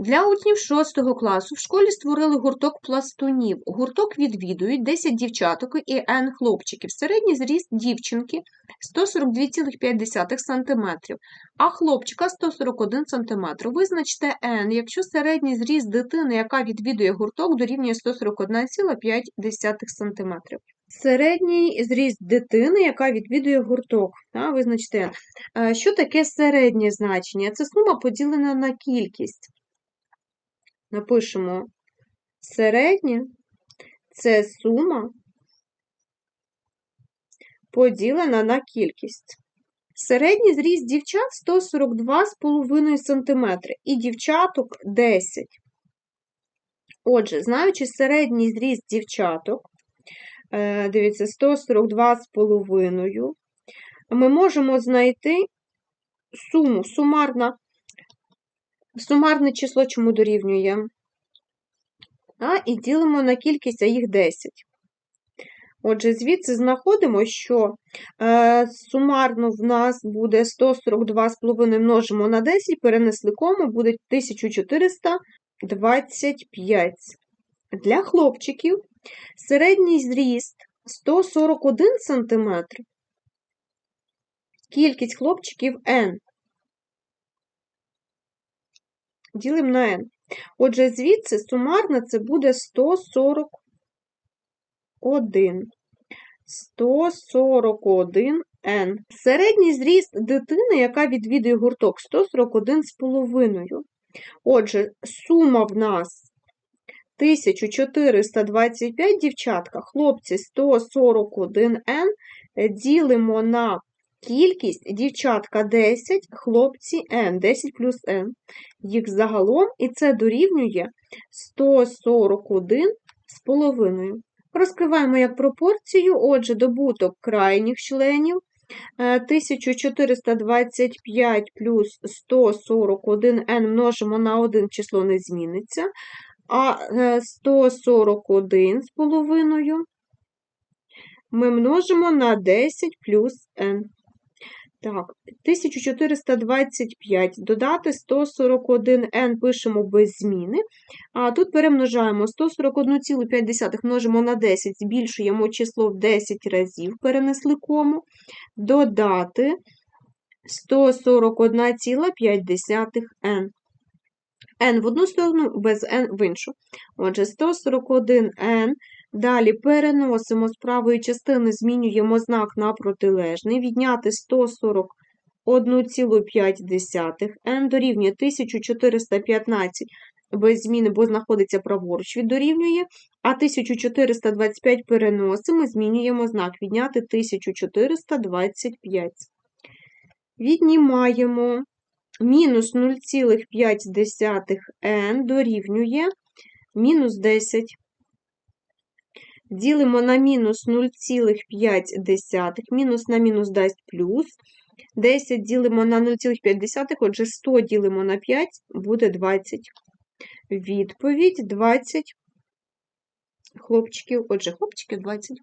Для учнів 6 класу в школі створили гурток пластунів. Гурток відвідують 10 дівчаток і N хлопчиків. Середній зріст дівчинки 142,5 см, а хлопчика 141 см. Визначте N, якщо середній зріст дитини, яка відвідує гурток, дорівнює 141,5 см. Середній зріст дитини, яка відвідує гурток. Визначте N. Е, Що таке середнє значення? Це сума поділена на кількість. Напишемо середнє це сума поділена на кількість. Середній зріст дівчат 142,5 см і дівчаток 10. Отже, знаючи середній зріст дівчаток, е, дивіться, 142,5, ми можемо знайти суму, сумарна Сумарне число чому дорівнює? А, і ділимо на кількість, а їх 10. Отже, звідси знаходимо, що е, сумарно в нас буде 142,5 множимо на 10, перенесли кому, буде 1425. Для хлопчиків середній зріст 141 см, кількість хлопчиків n. Ділимо на n. Отже, звідси сумарно це буде 141. 141 n. Середній зріст дитини, яка відвідує гурток, 141,5. Отже, сума в нас 1425 дівчатка, хлопці 141 n, ділимо на Кількість дівчатка 10, хлопці N, 10 плюс N. Їх загалом, і це дорівнює 141 з половиною. Розкриваємо як пропорцію, отже, добуток крайніх членів 1425 плюс 141n множимо на 1 число не зміниться, а 141 з половиною ми множимо на 10 плюс n. Так, 1425 додати 141n пишемо без зміни. А тут перемножаємо 141,5 множимо на 10, збільшуємо число в 10 разів, перенесли кому, додати 141,5n. n в одну сторону, без n в іншу. Отже, 141n Далі переносимо з правої частини, змінюємо знак на протилежний, відняти 141,5 n дорівнює 1415 без зміни, бо знаходиться праворуч від дорівнює, а 1425 переносимо, змінюємо знак, відняти 1425. Віднімаємо мінус 0,5 n дорівнює мінус 10. Ділимо на мінус 0,5, мінус на мінус дасть плюс. 10 ділимо на 0,5, отже, 100 ділимо на 5, буде 20. Відповідь 20 хлопчиків, отже, хлопчиків 20.